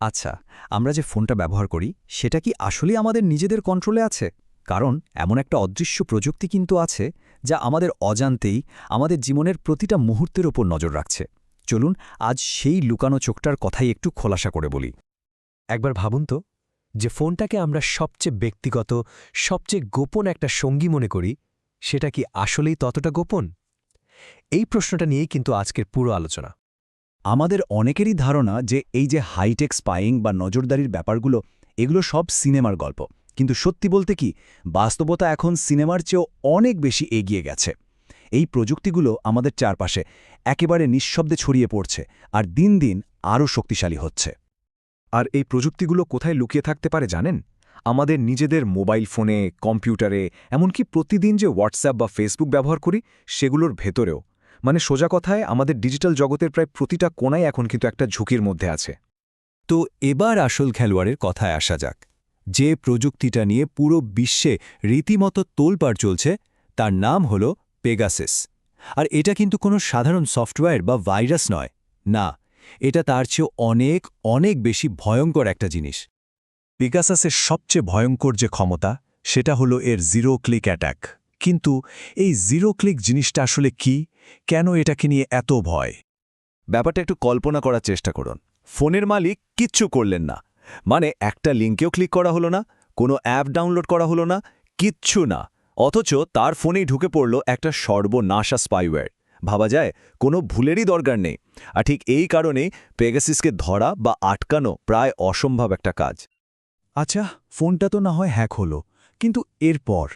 আচ্ছা আমরা যে ফোনটা ব্যবহার করি, সেটা কি আসলেই আমাদের নিজেদের কন্ট্রোলে আছে? কারণ এমন একটা অদৃশ্য প্রযুক্তি কিন্তু আছে, যা আমাদের অজান্তেই আমাদের জীবনের প্রতিটা মুহূর্তের ওপর নজর রাখছে। চলুন, আজ সেই লুকানো চোখটার কথাই একটু খোলাসা করে বলি। একবার ভাবুন তো, যে ফোনটাকে আমরা সবচেয়ে ব্যক্তিগত, সবচেয়ে গোপন একটা সঙ্গী মনে করি, সেটা কি আসলেই ততটা গোপন? এই প্রশ্নটা নিয়েই কিন্তু আজকের পুরো আলোচনা। আমাদের অনেকেরই ধারণা যে এই যে হাইটেক স্পাইং বা নজরদারির ব্যাপারগুলো, এগুলো সব সিনেমার গল্প। কিন্তু সত্যি বলতে কি, বাস্তবতা এখন সিনেমার চেয়েও অনেক বেশি এগিয়ে গেছে। এই প্রযুক্তিগুলো আমাদের চারপাশে একেবারে নিঃশব্দে ছড়িয়ে পড়ছে আর দিন দিন আরও শক্তিশালী হচ্ছে। আর এই প্রযুক্তিগুলো কোথায় লুকিয়ে থাকতে পারে জানেন? আমাদের নিজেদের মোবাইল ফোনে, কম্পিউটারে, এমনকি প্রতিদিন যে হোয়াটসঅ্যাপ বা ফেসবুক ব্যবহার করি, সেগুলোর ভেতরেও। মানে সোজা কথায় আমাদের ডিজিটাল জগতের প্রায় প্রতিটা কোণাই এখন কিন্তু একটা ঝুঁকির মধ্যে আছে। তো এবার আসল খেলোয়াড়ের কথায় আসা যাক। যে প্রযুক্তিটা নিয়ে পুরো বিশ্বে রীতিমতো তোলপাড় চলছে, তার নাম হল পেগাসিস আর এটা কিন্তু কোনো সাধারণ সফটওয়্যার বা ভাইরাস নয়। না, এটা তার চেয়েও অনেক অনেক বেশি ভয়ঙ্কর একটা জিনিস। পেগাসাসের সবচেয়ে ভয়ঙ্কর যে ক্ষমতা, সেটা হলো এর জিরো ক্লিক অ্যাট্যাক কিন্তু এই জিরো ক্লিক জিনিসটা আসলে কি? কেন এটাকে নিয়ে এত ভয়? ব্যাপারটা একটু কল্পনা করার চেষ্টা করুন। ফোনের মালিক কিচ্ছু করলেন না। মানে একটা লিঙ্কেও ক্লিক করা হলো না কোনো অ্যাপ ডাউনলোড করা হলো না কিচ্ছু না। অথচ তার ফোনেই ঢুকে পড়ল একটা সর্বনাশা স্পাইওয়্যার ভাবা যায় কোনো ভুলেরই দরকার নেই। আর ঠিক এই কারণেই পেগাসিসকে ধরা বা আটকানো প্রায় অসম্ভব একটা কাজ। আচ্ছা ফোনটা তো না হয় হ্যাক হলো। কিন্তু এরপর,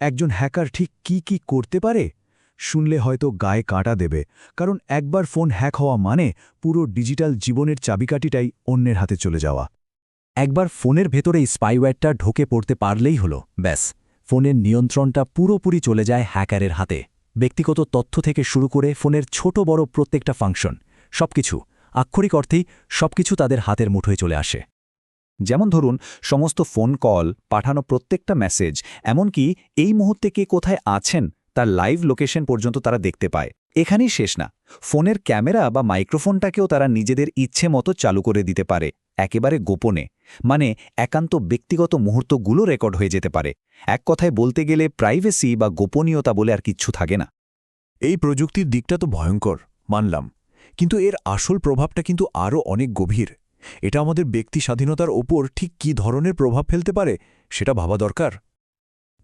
একজন হ্যাকার ঠিক কি কি করতে পারে? শুনলে হয়তো গায়ে কাটা দেবে, কারণ একবার ফোন হ্যাক হওয়া মানে পুরো ডিজিটাল জীবনের চাবিকাঠিটাই অন্যের হাতে চলে যাওয়া। একবার ফোনের ভেতরে স্পাইওয়্যারটা ঢোকে পড়তে পারলেই হলো, ব্যাস। ফোনের নিয়ন্ত্রণটা পুরোপুরি চলে যায় হ্যাকারের হাতে। ব্যক্তিগত তথ্য থেকে শুরু করে ফোনের ছোট বড় প্রত্যেকটা ফাংশন, সবকিছু। আক্ষরিক অর্থেই সবকিছু তাদের হাতের মুঠোয় চলে আসে। যেমন ধরুন, সমস্ত ফোন কল পাঠানো প্রত্যেকটা মেসেজ এমনকি এই মুহূর্তে কে কোথায় আছেন, তার লাইভ লোকেশন পর্যন্ত তারা দেখতে পায়। এখানেই শেষ না। ফোনের ক্যামেরা বা মাইক্রোফোনটাকেও তারা নিজেদের ইচ্ছে মতো চালু করে দিতে পারে, একেবারে গোপনে। মানে একান্ত ব্যক্তিগত মুহূর্তগুলো রেকর্ড হয়ে যেতে পারে। এক কথায় বলতে গেলে প্রাইভেসি বা গোপনীয়তা বলে আর কিচ্ছু থাকে না। এই প্রযুক্তির দিকটা তো ভয়ঙ্কর, মানলাম। কিন্তু এর আসল প্রভাবটা কিন্তু আরও অনেক গভীর। এটা আমাদের ব্যক্তি স্বাধীনতার ওপর ঠিক কী ধরনের প্রভাব ফেলতে পারে, সেটা ভাবা দরকার।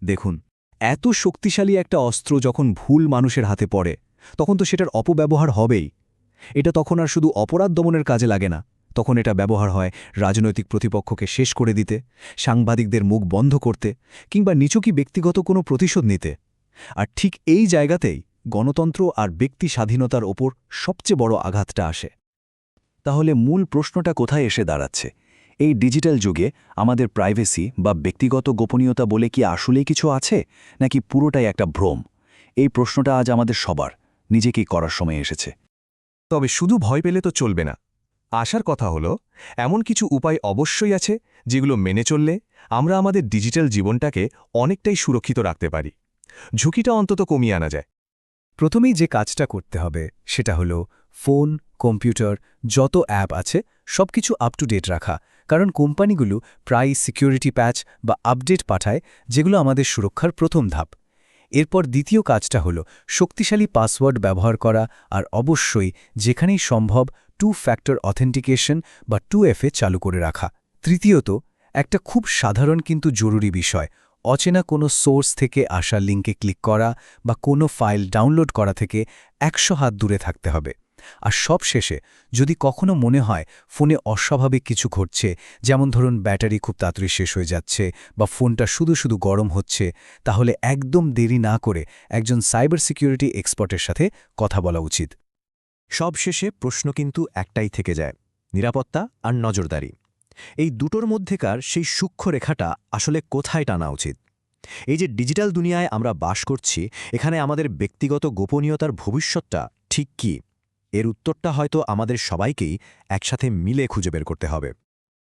দেখুন, এত শক্তিশালী একটা অস্ত্র যখন ভুল মানুষের হাতে পড়ে, তখন তো সেটার অপব্যবহার হবেই। এটা তখন আর শুধু অপরাধ দমনের কাজে লাগে না। তখন এটা ব্যবহার হয় রাজনৈতিক প্রতিপক্ষকে শেষ করে দিতে, সাংবাদিকদের মুখ বন্ধ করতে, কিংবা নিচুকি ব্যক্তিগত কোনো প্রতিশোধ নিতে। আর ঠিক এই জায়গাতেই গণতন্ত্র আর ব্যক্তি স্বাধীনতার ওপর সবচেয়ে বড় আঘাতটা আসে। তাহলে মূল প্রশ্নটা কোথায় এসে দাঁড়াচ্ছে? এই ডিজিটাল যুগে আমাদের প্রাইভেসি বা ব্যক্তিগত গোপনীয়তা বলে কি আসলেই কিছু আছে? নাকি পুরোটাই একটা ভ্রম? এই প্রশ্নটা আজ আমাদের সবার, নিজেকেই করার সময় এসেছে। তবে শুধু ভয় পেলে তো চলবে না। আসার কথা হলো, এমন কিছু উপায় অবশ্যই আছে যেগুলো মেনে চললে আমরা আমাদের ডিজিটাল জীবনটাকে অনেকটাই সুরক্ষিত রাখতে পারি। ঝুঁকিটা অন্তত কমিয়ে আনা যায়। প্রথমেই যে কাজটা করতে হবে সেটা হলো ফোন কম্পিউটার, যত অ্যাপ আছে, সবকিছু আপ টু ডেট রাখা। কারণ কোম্পানিগুলো প্রায় সিকিউরিটি প্যাচ বা আপডেট পাঠায়, যেগুলো আমাদের সুরক্ষার প্রথম ধাপ। এরপর দ্বিতীয় কাজটা হলো শক্তিশালী পাসওয়ার্ড ব্যবহার করা আর অবশ্যই যেখানেই সম্ভব টু ফ্যাক্টর অথেন্টিকেশন বা টু এফএ চালু করে রাখা। তৃতীয়ত, একটা খুব সাধারণ কিন্তু জরুরি বিষয়, অচেনা কোনো সোর্স থেকে আসা লিঙ্কে ক্লিক করা বা কোনো ফাইল ডাউনলোড করা থেকে একশো হাত দূরে থাকতে হবে। আর সব শেষে যদি কখনো মনে হয় ফোনে অস্বাভাবিক কিছু ঘটছে, যেমন ধরুন ব্যাটারি খুব তাড়াতাড়ি শেষ হয়ে যাচ্ছে বা ফোনটা শুধু শুধু গরম হচ্ছে, তাহলে একদম দেরি না করে একজন সাইবার সিকিউরিটি এক্সপার্টের সাথে কথা বলা উচিত। সবশেষে প্রশ্ন কিন্তু একটাই থেকে যায়, নিরাপত্তা আর নজরদারি। এই দুটোর মধ্যেকার সেই সূক্ষ্ম রেখাটা আসলে কোথায় টানা উচিত? এই যে ডিজিটাল দুনিয়ায় আমরা বাস করছি, এখানে আমাদের ব্যক্তিগত গোপনীয়তার ভবিষ্যৎটা ঠিক কি? এর উত্তরটা হয়তো আমাদের সবাইকেই একসাথে মিলে খুঁজে বের করতে হবে।